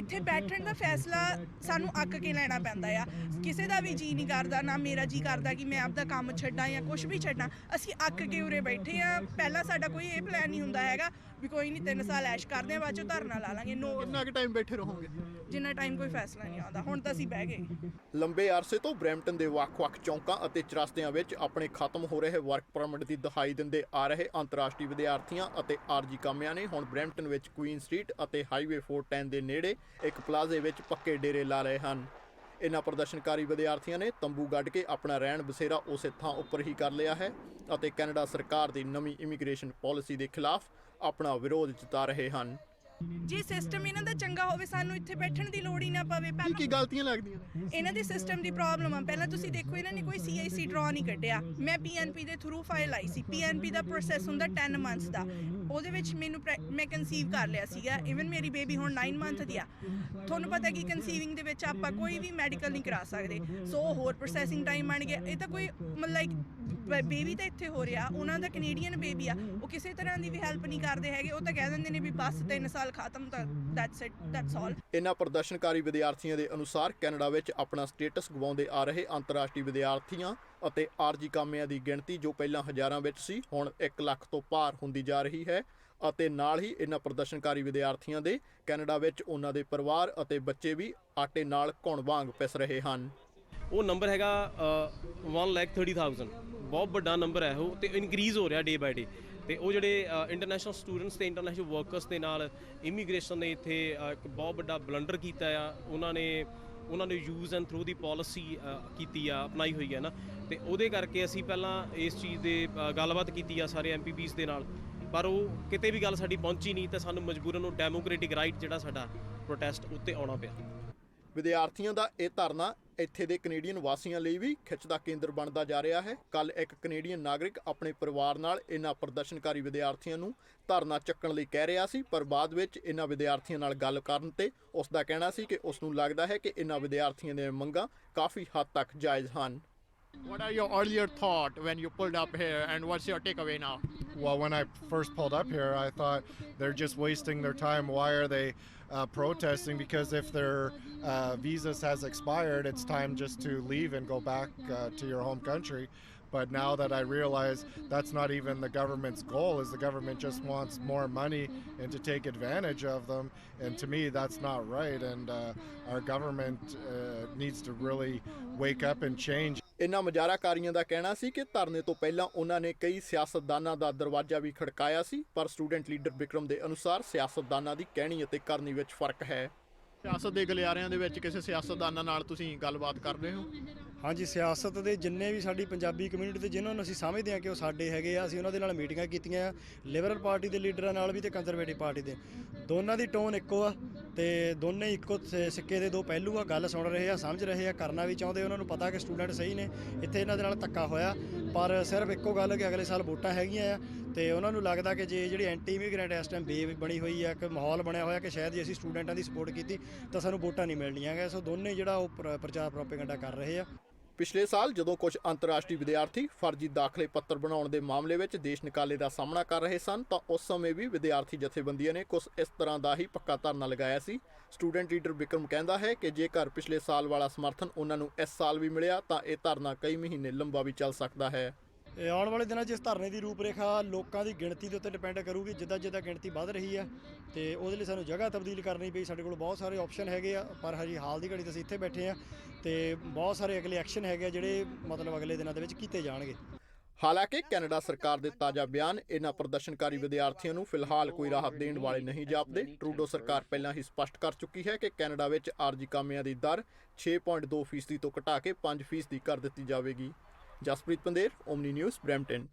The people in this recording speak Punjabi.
ਇੱਥੇ ਬੈਠਣ ਦਾ ਫੈਸਲਾ ਸਾਨੂੰ ਅੱਕ ਕੇ ਲੈਣਾ ਪੈਂਦਾ ਆ। ਕਿਸੇ ਦਾ ਵੀ ਜੀ ਨਹੀਂ ਕਰਦਾ ਨਾ ਮੇਰਾ ਜੀ ਕਰਦਾ ਕਿ ਮੈਂ ਆਪਦਾ ਕੰਮ ਛੱਡਾਂ ਜਾਂ ਕੁਝ ਵੀ ਛੱਡਾਂ। ਅਸੀਂ ਅੱਕ ਕੇ ਉਰੇ ਬੈਠੇ ਆ। ਪਹਿਲਾਂ ਸਾਡਾ ਕੋਈ ਇਹ ਪਲਾਨ ਨਹੀਂ ਹੁੰਦਾ ਹੈਗਾ ਵੀ ਕੋਈ ਨਹੀਂ 3 ਸਾਲ ਐਸ਼ ਕਰਦੇ ਆ ਬਾਅਦ ਚੋਂ ਧਰਨਾ ਲਾ ਲਾਂਗੇ। ਨੋ ਕਿੰਨਾ ਕੁ ਟਾਈਮ ਬੈਠੇ ਰਹੋਗੇ? ਜਿੰਨਾ ਟਾਈਮ ਕੋਈ ਫੈਸਲਾ ਨਹੀਂ ਆਉਂਦਾ। ਹੁਣ ਤਾਂ ਅਸੀਂ ਬਹਿ ਗਏ। ਲੰਬੇ ਅਰਸੇ ਤੋਂ ਬਰੈਂਪਟਨ ਦੇ ਵੱਖ-ਵੱਖ ਚੌਂਕਾਂ ਅਤੇ ਚਰਸਤਿਆਂ ਵਿੱਚ ਆਪਣੇ ਖਤਮ ਹੋ ਰਹੇ ਵਰਕ ਪਰਮਿਟ ਦੀ ਦਹਾਈ ਦਿੰਦੇ ਆ ਰਹੇ ਅੰਤਰਰਾਸ਼ਟਰੀ ਵਿਦਿਆਰਥੀਆਂ ਅਤੇ ਆਰਜੀ ਕਾਮਿਆਂ ਨੇ ਹੁਣ ਬਰੈਂਪਟਨ ਵਿੱਚ ਕੁਈਨ ਸਟਰੀਟ ਅਤੇ ਹਾਈਵੇ 410 ਦੇ ਨੇੜੇ ਇੱਕ ਪਲਾਜ਼ੇ ਵਿੱਚ ਪੱਕੇ ਡੇਰੇ ਲਾ ਰਹੇ ਹਨ। ਇਨ੍ਹਾਂ ਪ੍ਰਦਰਸ਼ਨਕਾਰੀ ਵਿਦਿਆਰਥੀਆਂ ਨੇ ਤੰਬੂ ਗੱਡ ਕੇ ਆਪਣਾ ਰਹਿਣ ਬਸੇਰਾ ਉਸੇ ਥਾਂ ਉੱਪਰ ਹੀ ਕਰ ਲਿਆ ਹੈ ਅਤੇ ਕੈਨੇਡਾ ਸਰਕਾਰ ਦੀ ਨਵੀਂ ਇਮੀਗ੍ਰੇਸ਼ਨ ਪਾਲਿਸੀ ਦੇ ਖਿਲਾਫ ਆਪਣਾ ਵਿਰੋਧ ਜਤਾ ਰਹੇ ਹਨ। ਜੇ ਸਿਸਟਮ ਇਹਨਾਂ ਦਾ ਚੰਗਾ ਹੋਵੇ ਸਾਨੂੰ ਇੱਥੇ ਬੈਠਣ ਦੀ ਲੋੜ ਹੀ ਨਾ ਪਵੇ ਕੀ ਪਹਿਲਾਂ ਕੀ ਗਲਤੀਆਂ ਲੱਗਦੀਆਂ? ਨੇ ਇਹਨਾਂ ਦੇ ਸਿਸਟਮ ਦੀ ਪ੍ਰੋਬਲਮ ਆ। ਪਹਿਲਾਂ ਤੁਸੀਂ ਦੇਖੋ ਇਹਨਾਂ ਨੇ ਕੋਈ ਸੀਆਈਸੀ ਡਰਾ ਨਹੀਂ ਕੱਢਿਆ। ਮੈਂ ਪੀਐਨਪੀ ਦੇ ਥਰੂ ਫਾਈਲ ਆਈ ਸੀ। ਪੀਐਨਪੀ ਦਾ ਪ੍ਰੋਸੈਸ ਹੁੰਦਾ 10 ਮੰਥਸ ਦਾ। ਉਹਦੇ ਵਿੱਚ ਮੈਨੂੰ ਪ੍ਰੈ- ਮੈਂ ਕਨਸੀਵ ਕਰ ਲਿਆ ਸੀਗਾ। ਇਵਨ ਮੇਰੀ ਬੇਬੀ ਹੁਣ 9 ਮੰਥ ਦੀ ਆ। ਤੁਹਾਨੂੰ ਪਤਾ ਕਿ ਕਨਸੀਵਿੰਗ ਦੇ ਵਿੱਚ ਆਪਾਂ ਕੋਈ ਵੀ ਮੈਡੀਕਲ ਨਹੀਂ ਕਰਾ ਸਕਦੇ। ਸੋ ਹੋਰ ਪ੍ਰੋਸੈਸਿੰਗ ਟਾਈਮ ਬਣ ਗਿਆ। ਇਹ ਤਾਂ ਕੋਈ ਮਤਲਬ ਬੇਬੀ ਤਾਂ ਇੱਥੇ ਹੋ ਰਿਹਾ। ਉਹਨਾਂ ਦਾ ਕੈਨੇਡੀਅਨ ਬੇਬੀ ਆ। ਉਹ ਕਿਸੇ ਤਰ੍ਹਾਂ ਦੀ ਵੀ ਹੈਲਪ ਨਹੀਂ ਕਰਦੇ ਹੈਗੇ। ਉਹ ਤਾਂ ਕਹਿ ਦਿੰਦੇ ਨੇ ਵੀ ਬਸ 3 ਸਾਲ ਖਤਮ ਤਾਂ ਦੈਟਸ ਇਟ ਦੈਟਸ ਆਲ ਇਨ੍ਹਾਂ ਪ੍ਰਦਰਸ਼ਨਕਾਰੀ ਵਿਦਿਆਰਥੀਆਂ ਦੇ ਅਨੁਸਾਰ ਕੈਨੇਡਾ ਵਿੱਚ ਆਪਣਾ ਸਟੇਟਸ ਗਵਾਉਂਦੇ ਆ ਰਹੇ ਅੰਤਰਰਾਸ਼ਟਰੀ ਵਿਦਿਆਰਥੀਆਂ ਅਤੇ ਆਰਜੀ ਕਾਮਿਆਂ ਦੀ ਗਿਣਤੀ ਜੋ ਪਹਿਲਾਂ ਹਜ਼ਾਰਾਂ ਵਿੱਚ ਸੀ, ਹੁਣ 1 ਲੱਖ ਤੋਂ ਪਾਰ ਹੁੰਦੀ ਜਾ ਰਹੀ ਹੈ। ਅਤੇ ਨਾਲ ਹੀ ਇਨ੍ਹਾਂ ਪ੍ਰਦਰਸ਼ਨਕਾਰੀ ਵਿਦਿਆਰਥੀਆਂ ਦੇ ਕੈਨੇਡਾ ਵਿੱਚ ਉਹਨਾਂ ਦੇ ਪਰਿਵਾਰ ਅਤੇ ਬੱਚੇ ਵੀ ਆਟੇ ਨਾਲ ਘੁਣ ਵਾਂਗ ਪਿਸ ਰਹੇ ਹਨ। ਉਹ ਨੰਬਰ ਹੈਗਾ 130000 ਬਹੁਤ ਵੱਡਾ ਨੰਬਰ ਹੈ ਉਹ ਤੇ ਇਨਕਰੀਜ਼ ਹੋ ਰਿਹਾ ਡੇ ਬਾਈ ਡੇ ਤੇ ਉਹ ਜਿਹੜੇ ਇੰਟਰਨੈਸ਼ਨਲ ਸਟੂਡੈਂਟਸ ਤੇ ਇੰਟਰਨੈਸ਼ਨਲ ਵਰਕਰਸ ਦੇ ਨਾਲ ਇਮੀਗ੍ਰੇਸ਼ਨ ਨੇ ਇੱਥੇ ਇੱਕ ਬਹੁਤ ਵੱਡਾ ਬਲੰਡਰ ਕੀਤਾ ਆ। ਉਹਨਾਂ ਨੇ ਉਹਨਾਂ ਨੇ ਯੂਜ਼ ਐਂਡ ਥਰੂ ਦੀ ਪਾਲਿਸੀ ਕੀਤੀ ਆ, ਅਪਣਾਈ ਹੋਈ ਹੈ ਨਾ। ਤੇ ਉਹਦੇ ਕਰਕੇ ਅਸੀਂ ਪਹਿਲਾਂ ਇਸ ਚੀਜ਼ ਦੇ ਗੱਲਬਾਤ ਕੀਤੀ ਆ ਸਾਰੇ ਐਮਪੀਪੀਸ ਦੇ ਨਾਲ। ਪਰ ਉਹ ਕਿਤੇ ਵੀ ਗੱਲ ਸਾਡੀ ਪਹੁੰਚੀ ਨਹੀਂ ਤਾਂ ਸਾਨੂੰ ਮਜਬੂਰਨ ਉਹ ਡੈਮੋਕ੍ਰੈਟਿਕ ਰਾਈਟ ਜਿਹੜਾ ਸਾਡਾ ਪ੍ਰੋਟੈਸਟ ਉੱਤੇ ਆਉਣਾ ਪਿਆ। ਵਿਦਿਆਰਥੀਆਂ ਦਾ ਇਹ ਧਰਨਾ ਇੱਥੇ ਦੇ ਕੈਨੇਡੀਅਨ ਵਾਸੀਆਂ ਲਈ ਵੀ ਖਿੱਚ ਦਾ ਕੇਂਦਰ ਬਣਦਾ ਜਾ ਰਿਹਾ ਹੈ। ਕੱਲ ਇੱਕ ਕੈਨੇਡੀਅਨ ਨਾਗਰਿਕ ਆਪਣੇ ਪਰਿਵਾਰ ਨਾਲ ਇਹਨਾਂ ਪ੍ਰਦਰਸ਼ਨਕਾਰੀ ਵਿਦਿਆਰਥੀਆਂ ਨੂੰ ਧਰਨਾ ਚੱਕਣ ਲਈ ਕਹਿ ਰਿਹਾ ਸੀ, ਪਰ ਬਾਅਦ ਵਿੱਚ ਇਹਨਾਂ ਵਿਦਿਆਰਥੀਆਂ ਨਾਲ ਗੱਲ ਕਰਨ ਤੇ ਉਸ ਦਾ ਕਹਿਣਾ ਸੀ ਕਿ ਉਸ ਨੂੰ ਲੱਗਦਾ ਹੈ ਕਿ ਇਹਨਾਂ ਵਿਦਿਆਰਥੀਆਂ ਦੀਆਂ ਮੰਗਾਂ ਕਾਫੀ ਹੱਦ ਤੱਕ ਜਾਇਜ਼ ਹਨ। What are your earlier thought when you pulled up here, and what's your takeaway now? Well, when I first pulled up here, I thought they're just wasting their time. Why are they uh, protesting? Because if their uh, visas has expired, it's time just to leave and go back uh, to your home country. But now that I realize that's not even the government's goal, is the government just wants more money and to take advantage of them. And to me, that's not right. And uh, our government uh, needs to really wake up and change. ਇਨ੍ਹਾਂ ਮੁਜ਼ਾਹਰਾਕਾਰੀਆਂ ਦਾ ਕਹਿਣਾ ਸੀ ਕਿ ਧਰਨੇ ਤੋਂ ਪਹਿਲਾਂ ਉਹਨਾਂ ਨੇ ਕਈ ਸਿਆਸਤਦਾਨਾਂ ਦਾ ਦਰਵਾਜ਼ਾ ਵੀ ਖੜਕਾਇਆ ਸੀ, ਪਰ ਸਟੂਡੈਂਟ ਲੀਡਰ ਵਿਕਰਮ ਦੇ ਅਨੁਸਾਰ ਸਿਆਸਤਦਾਨਾਂ ਦੀ ਕਹਿਣੀ ਅਤੇ ਕਰਨੀ ਵਿੱਚ ਫ਼ਰਕ ਹੈ। ਸਿਆਸਤ ਦੇ ਗਲਿਆਰਿਆਂ ਦੇ ਵਿੱਚ ਕਿਸੇ ਸਿਆਸਤਦਾਨਾਂ ਨਾਲ ਤੁਸੀਂ ਗੱਲਬਾਤ ਕਰਦੇ ਹੋ? ਹਾਂਜੀ, ਸਿਆਸਤ ਦੇ ਜਿੰਨੇ ਵੀ ਸਾਡੀ ਪੰਜਾਬੀ ਕਮਿਊਨਿਟੀ ਦੇ ਜਿਨ੍ਹਾਂ ਨੂੰ ਅਸੀਂ ਸਮਝਦੇ ਹਾਂ ਕਿ ਉਹ ਸਾਡੇ ਹੈਗੇ ਆ, ਅਸੀਂ ਉਹਨਾਂ ਦੇ ਨਾਲ ਮੀਟਿੰਗਾਂ ਕੀਤੀਆਂ ਲਿਬਰਲ ਪਾਰਟੀ ਦੇ ਲੀਡਰਾਂ ਨਾਲ ਵੀ ਤੇ ਕੰਜ਼ਰਵੇਟਿਵ ਪਾਰਟੀ ਦੇ। ਦੋਨਾਂ ਦੀ ਟੋਨ ਇੱਕੋ ਆ ਤੇ ਦੋਨੇ ਇੱਕੋ ਸ- ਸਿੱਕੇ ਦੇ ਦੋ ਪਹਿਲੂ ਆ, ਗੱਲ ਸੁਣ ਰਹੇ ਆ, ਸਮਝ ਰਹੇ ਆ, ਕਰਨਾ ਵੀ ਚਾਹੁੰਦੇ ਉਹਨਾਂ ਨੂੰ ਪਤਾ ਕਿ ਸਟੂਡੈਂਟ ਸਹੀ ਨੇ, ਇੱਥੇ ਇਹਨਾਂ ਦੇ ਨਾਲ ਧੱਕਾ ਹੋਇਆ, ਪਰ ਸਿਰਫ ਇੱਕੋ ਗੱਲ ਕਿ ਅਗਲੇ ਸਾਲ ਵੋਟਾਂ ਹੈਗੀਆਂ ਆ, ਤੇ ਉਹਨਾਂ ਨੂੰ ਲੱਗਦਾ ਕਿ ਜੇ ਜਿਹੜੀ ਐਂਟੀ ਇਮੀਗ੍ਰੈਂਟ ਇਸ ਟਾਈਮ ਬੇ ਬਣੀ ਹੋਈ ਆ ਕਿ ਮਾਹੌਲ ਬਣਿਆ ਹੋਇਆ ਕਿ ਸ਼ਾਇਦ ਜੇ ਅਸੀਂ ਸਟੂਡੈਂਟਾਂ ਦੀ ਸਪੋਰਟ ਕੀਤੀ, ਤਾਂ ਸਾਨੂੰ ਵੋਟਾਂ ਨਹੀਂ ਮਿਲਣੀਆਂ ਗੇ ਸੋ ਦੋਨੇ ਜਿਹੜਾ ਉਹ ਪ੍ਰਚਾਰ ਪ੍ਰੋਪੇਗੈਂਡਾ ਕਰ ਰਹੇ ਆ। ਪਿਛਲੇ ਸਾਲ ਜਦੋਂ ਕੁਝ ਅੰਤਰਰਾਸ਼ਟਰੀ ਵਿਦਿਆਰਥੀ ਫਰਜ਼ੀ ਦਾਖਲੇ ਪੱਤਰ ਬਣਾਉਣ ਦੇ ਮਾਮਲੇ ਵਿੱਚ ਦੇਸ਼ ਨਿਕਾਲੇ ਦਾ ਸਾਹਮਣਾ ਕਰ ਰਹੇ ਸਨ, ਤਾਂ ਉਸ ਸਮੇਂ ਵੀ ਵਿਦਿਆਰਥੀ ਜਥੇਬੰਦੀਆਂ ਨੇ ਕੁਝ ਇਸ ਤਰ੍ਹਾਂ ਦਾ ਹੀ ਪੱਕਾ ਧਰਨਾ ਲਗਾਇਆ ਸੀ। ਸਟੂਡੈਂਟ ਲੀਡਰ ਵਿਕਰਮ ਕਹਿੰਦਾ ਹੈ ਕਿ ਜੇਕਰ ਪਿਛਲੇ ਸਾਲ ਵਾਲਾ ਸਮਰਥਨ ਉਹਨਾਂ ਨੂੰ ਇਸ ਸਾਲ ਵੀ ਮਿਲਿਆ, ਤਾਂ ਇਹ ਧਰਨਾ ਕਈ ਮਹੀਨੇ ਲੰਬਾ ਵੀ ਚੱਲ ਸਕਦਾ ਹੈ। ਇਹ ਆਉਣ ਵਾਲੇ ਦਿਨਾਂ 'ਚ ਇਸ ਧਰਨੇ ਦੀ ਰੂਪਰੇਖਾ ਲੋਕਾਂ ਦੀ ਗਿਣਤੀ ਦੇ ਉੱਤੇ ਡਿਪੈਂਡ ਕਰੂਗੀ, ਜਿੱਦਾਂ ਜਿੱਦਾਂ ਗਿਣਤੀ ਵੱਧ ਰਹੀ ਆ ਤੇ ਉਹਦੇ ਲਈ ਸਾਨੂੰ ਜਗ੍ਹਾ ਤਬਦੀਲ ਕਰਨੀ ਪਈ। ਸਾਡੇ ਕੋਲ ਬਹੁਤ ਸਾਰੇ ਆਪਸ਼ਨ ਹੈਗੇ ਆ, ਪਰ ਹਜੇ ਹਾਲ ਦੀ ਘੜੀ ਤਾਂ ਅਸੀਂ ਇੱਥੇ ਬੈਠੇ ਆ ਤੇ ਬਹੁਤ ਸਾਰੇ ਅਗਲੇ ਐਕਸ਼ਨ ਹੈਗੇ ਆ ਜਿਹੜੇ ਮਤਲਬ ਅਗਲੇ ਦਿਨਾਂ ਦੇ ਵਿੱਚ ਕੀਤੇ ਜਾਣਗੇ। ਹਾਲਾਂਕਿ ਕੈਨੇਡਾ ਸਰਕਾਰ ਦੇ ਤਾਜ਼ਾ ਬਿਆਨ ਇਹਨਾਂ ਪ੍ਰਦਰਸ਼ਨਕਾਰੀ ਵਿਦਿਆਰਥੀਆਂ ਨੂੰ ਫਿਲਹਾਲ ਕੋਈ ਰਾਹਤ ਦੇਣ ਵਾਲੇ ਨਹੀਂ ਜਾਪਦੇ। ਟਰੂਡੋ ਸਰਕਾਰ ਪਹਿਲਾਂ ਹੀ ਸਪਸ਼ਟ ਕਰ ਚੁੱਕੀ ਹੈ ਕਿ ਕੈਨੇਡਾ ਵਿੱਚ ਆਰਜੀ ਕਾਮਿਆਂ ਦੀ ਦਰ 6.2% ਤੋਂ ਘਟਾ ਕੇ 5% ਕਰ ਦਿੱਤੀ ਜਾਵੇਗੀ। Jaspreet Pander Omni News Brampton